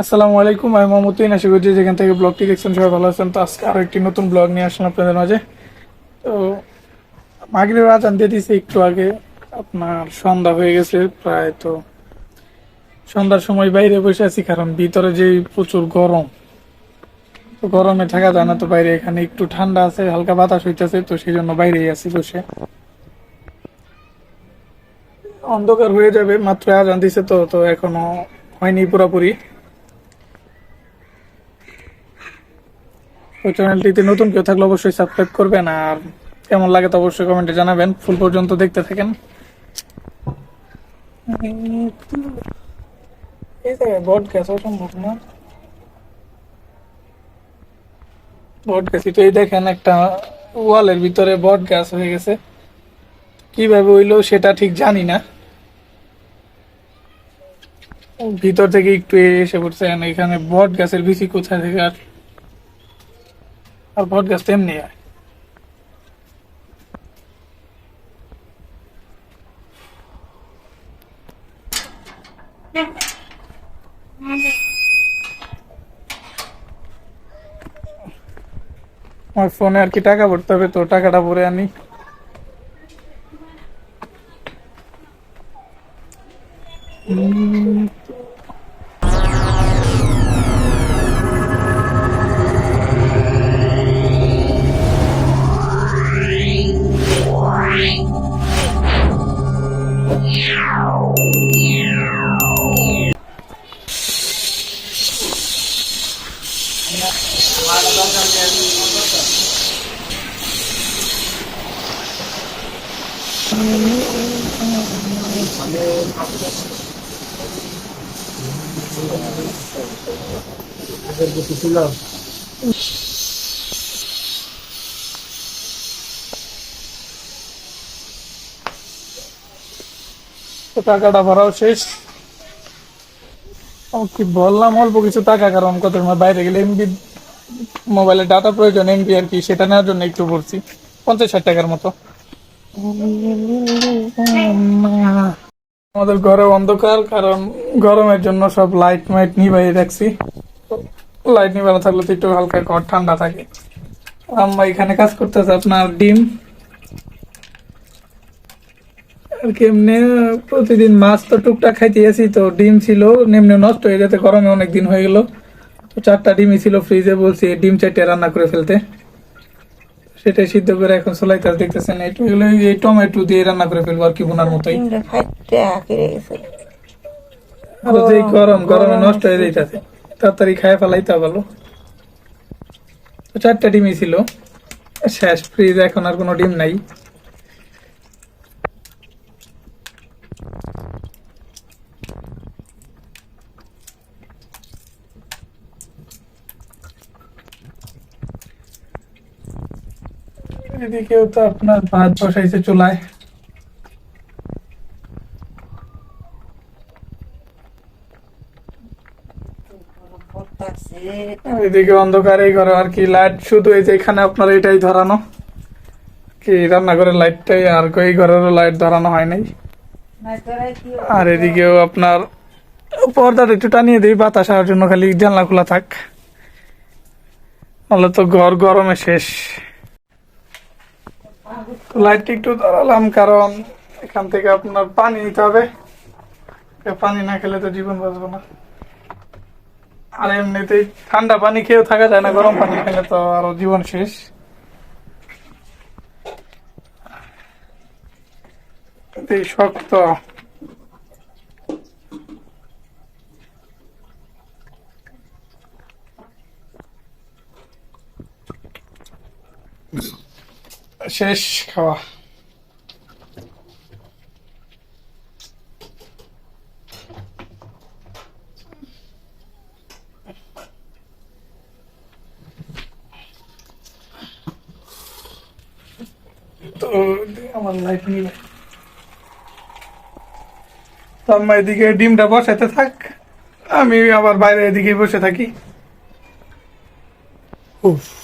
আসসালামু আলাইকুম, আমি মোহাম্মদিন আশা করি যে যেখান থেকে ব্লগটি দেখছেন সবাই ভালো আছেন। তো আজকে আরও একটি নতুন ব্লগ নিয়ে আসলাম আপনাদের মাঝে। তো মাগরিব আজান দিয়ে দিয়েছে একটু আগে। আপনার সন্ধ্যা হয়ে গেছে প্রায় তো সন্ধ্যার সময় বাইরে বসে আছি, কারণ ভিতরে যে প্রচুর গরম। তো গরমে থাকা যায় না, তো বাইরে এখানে একটু ঠান্ডা আছে, হালকা বাতাস হইতেছে, তো সেই জন্য বাইরেই আছি বসে। অন্ধকার হয়ে যাবে মাত্র আজান দিছে তো তো এখনও হয়নি পুরোপুরি। তো চ্যানেলটিতে নতুন কেউ থাকলে অবশ্যই সাবস্ক্রাইব করবেন, আর কেমন লাগে তো অবশ্যই কমেন্টে জানাবেন। ফুল পর্যন্ত দেখতে থাকেন। এই জায়গায় বট তো এই দেখেন একটা ওয়ালের ভিতরে বট গ্যাস হয়ে গেছে। কীভাবে হইল সেটা ঠিক জানি না। ভিতর থেকে একটু এসে পড়ছে, এখানে বট গাছের বিচি কোথায় থেকে আর আর বট গাছ তেমনি হয় আমার ফোনে আর কি টাকা ভরতে হবে তো টাকাটা ভরে আনি উম, তো টাকাটা ভরাও শেষ ও কি বললাম অল্প কিছু টাকা, কারণ কত সময় বাইরে গেলে এমবি, মোবাইলে ডাটা প্রয়োজন, এমবি আর কি, সেটা নেওয়ার জন্য একটু পড়ছি পঞ্চাশ ষাট টাকার মতো। আমাদের ঘরে অন্ধকার, কারণ গরমের জন্য সব লাইট মাইট নিভাই রাখছি। লাইট নিভানো থাকলে তো একটু হালকা ঘর ঠান্ডা থাকে। আম্মা এখানে কাজ করতেছে, আপনার ডিম? আর কেমনে প্রতিদিন মাছ তো টুকটাক খাইতে আসি তো ডিম ছিল নেমনে নষ্ট হয়ে যেতে গরমে অনেক দিন হয়ে গেল। তো চারটা ডিমই ছিল ফ্রিজে বলছি ডিম চারটে রান্না করে ফেলতে। সেটাই সিদ্ধ করে এখন সোলাইতে দেখতেছেন একটু এগুলো এই টমেটো দিয়ে রান্না করে ফেলব আর কি বোনার মতোই। আর যে গরম গরমে নষ্ট হয়ে যাইতেছে। তাড়াতাড়ি খায় ফেলাইতে ভালো তো চারটা ডিমই ছিল। শেষ ফ্রিজ এখন আর কোনো ডিম নাই। এদিকেও তো আপনার ভাত বসাইছে চুলায়। এদিকে ঘরে আর কি লাইট শুধু এই যে এখানে আপনার এটাই ধরানো। কি রান্নাঘরের লাইটটাই আর এই ঘরেরও লাইট ধরানো হয় নাই। আর এদিকেও আপনার পর্দাটা একটু টানিয়ে দিই, বাতাস জন্য খালি জানলা খোলা থাক। নাহলে তো ঘর গরমে শেষ। লাইটটা একটু ধরালাম কারণ এখান থেকে আপনার পানি নিতে হবে। পানি না খেলে তো জীবন বাঁচবো না। আর এমনিতেই ঠান্ডা পানি খেয়েও থাকা যায় না, গরম পানি খেলে তো আরও জীবন শেষ। শক্ত। শেষ খাওয়া। তো আমার লাইট নিয়ে। তো আম্মা এদিকে ডিমটা বসাতে থাক, আমি আবার বাইরে এদিকে বসে থাকি। উফ।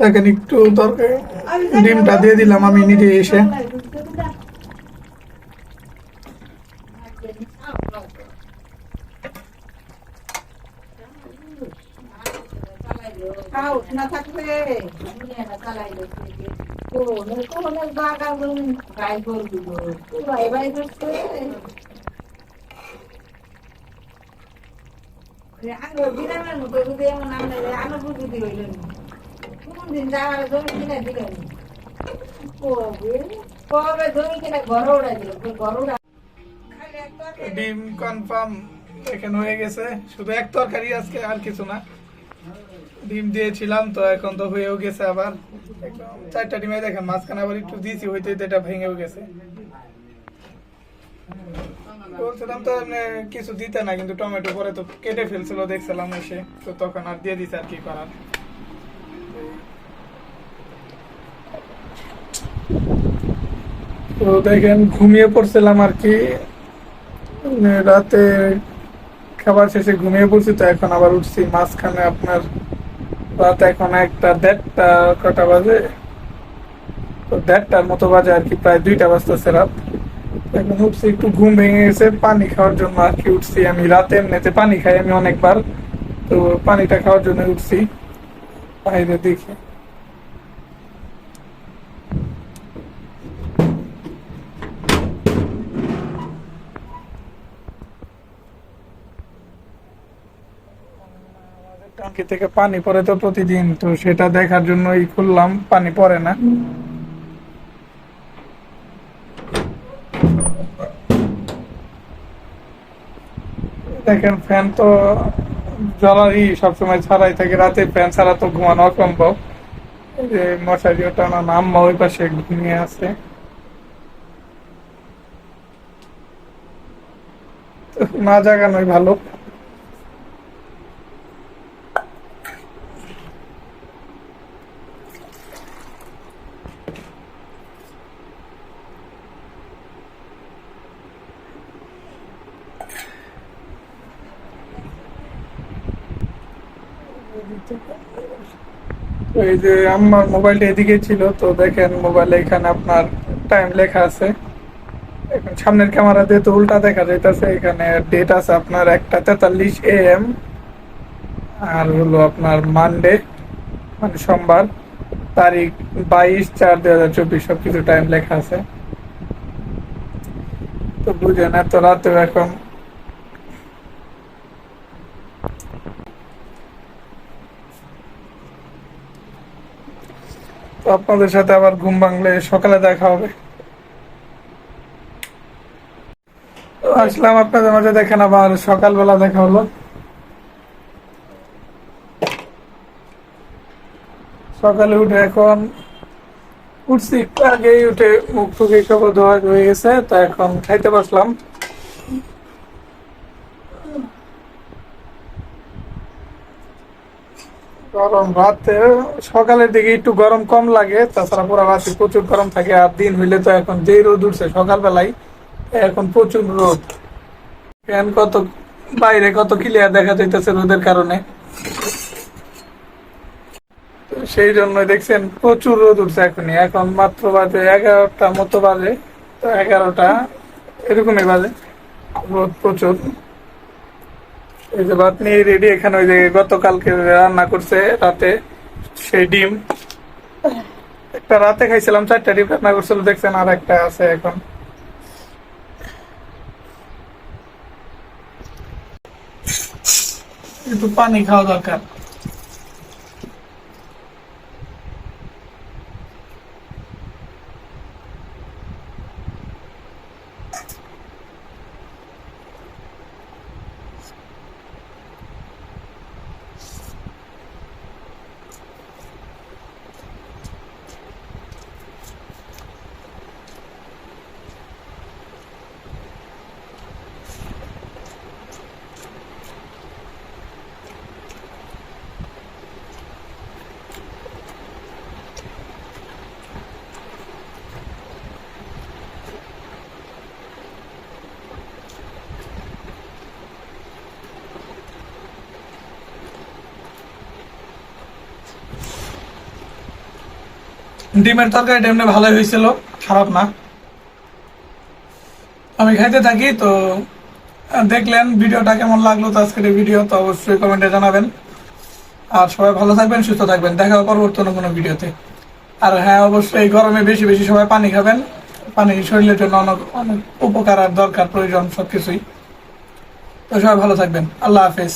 দেখেন একটু তরকারি ডিমটা দিয়ে দিলাম আমি নিজে এসে। না বিরামের মতো যদি এমন আমরা আলো বুঝি হইলেন কোন দিন যাওয়ার জমি কিনে দিলেন কবে কবে জমি কিনে ঘর উড়াই দিল ঘর উড়া খালি একটা ডিম কনফার্ম এখানে হয়ে গেছে। শুধু এক তরকারি আজকে আর কিছু না। ডিম দিয়েছিলাম তো এখন তো হয়েও গেছে আবার। চারটা ডিমে দেখেন, মাঝখানে আবার একটু দিয়েছি হইতে এটা ভেঙেও গেছে। বলছিলাম তো কিছু দিতে না কিন্তু টমেটো পরে তো কেটে ফেলছিল, দেখছিলাম এসে, তো তখন আর দিয়ে দিছে আর কি করার। তো দেখেন, ঘুমিয়ে পড়ছিলাম আর কি। রাতে খাবার শেষে ঘুমিয়ে পড়ছি, তো এখন আবার উঠছি, মাঝখানে আপনার রাত এখন একটা দেড়টা, কটা বাজে? তো দেড়টার মতো বাজে আর কি, প্রায় দুইটা বাজতেছে রাত। এখন উঠছি একটু ঘুম ভেঙে গেছে পানি খাওয়ার জন্য আর কি উঠছি আমি। রাতে এমনিতে পানি খাই আমি অনেকবার, তো পানিটা খাওয়ার জন্য উঠছি। বাইরে দেখি। ট্যাঙ্কি থেকে পানি পড়ে তো প্রতিদিন, তো সেটা দেখার জন্যই খুললাম, পানি পড়ে না। দেখেন ফ্যান তো জ্বলারই সবসময় ছাড়াই থাকে। রাতে ফ্যান ছাড়া তো ঘুমানো অসম্ভব। যে মশারিও টানা আম্মা ওই পাশে ঘুমিয়ে আছে। না জাগানোই ভালো তো এই যে আমার মোবাইলটা এদিকে ছিল, তো দেখেন মোবাইলে এখানে আপনার টাইম লেখা আছে। এখন সামনের ক্যামেরা দিয়ে তো উল্টা দেখা যাইতেছে, এখানে ডেট আছে আপনার একটা তেতাল্লিশ এ এম আর হলো আপনার মানডে মানে সোমবার, তারিখ বাইশ চার দুই হাজার চব্বিশ সব কিছু টাইম লেখা আছে। তো বুঝেন, এত রাতেও এখন আপনাদের সাথে আবার ঘুম ভাঙলে সকালে দেখা হবে। আসলাম আপনাদের মাঝে, দেখেন আবার সকালবেলা দেখা হলো। সকালে উঠে এখন উঠছি একটু আগেই উঠে মুখ টুক সব ধোয়া হয়ে গেছে, তো এখন খাইতে বসলাম। গরম রাতে সকালের দিকে একটু গরম কম লাগে, তাছাড়া পুরো রাতে প্রচুর গরম থাকে, আর দিন হইলে তো এখন যেই রোদ উঠছে সকালবেলায়, এখন প্রচুর রোদ। ফ্যান কত, বাইরে কত ক্লিয়ার দেখা যাইতেছে রোদের কারণে। সেই জন্য দেখছেন প্রচুর রোদ উঠছে এখনই, এখন মাত্র বাজে এগারোটা মতো বাজে, তো এগারোটা এরকমই বাজে, রোদ প্রচুর। এই যে ভাত রেডি এখানে ওই যে গতকালকে রান্না করছে রাতে, সেই ডিম। একটা রাতে খাইছিলাম, চারটা ডিম রান্না করছিল, দেখছেন আর একটা আছে এখন। একটু পানি খাওয়া দরকার। ডিমের তরকারিটা এমনি ভালোই হয়েছিল, খারাপ না। আমি খাইতে থাকি, তো দেখলেন ভিডিওটা কেমন লাগল তো আজকের ভিডিও, তো অবশ্যই কমেন্টে জানাবেন। আর সবাই ভালো থাকবেন, সুস্থ থাকবেন। দেখা হবে পরবর্তী কোনো ভিডিওতে। আর হ্যাঁ অবশ্যই এই গরমে বেশি বেশি সবাই পানি খাবেন। পানি শরীরের জন্য অনেক অনেক উপকার আর দরকার, প্রয়োজন সবকিছুই। তো সবাই ভালো থাকবেন। আল্লাহ হাফেজ।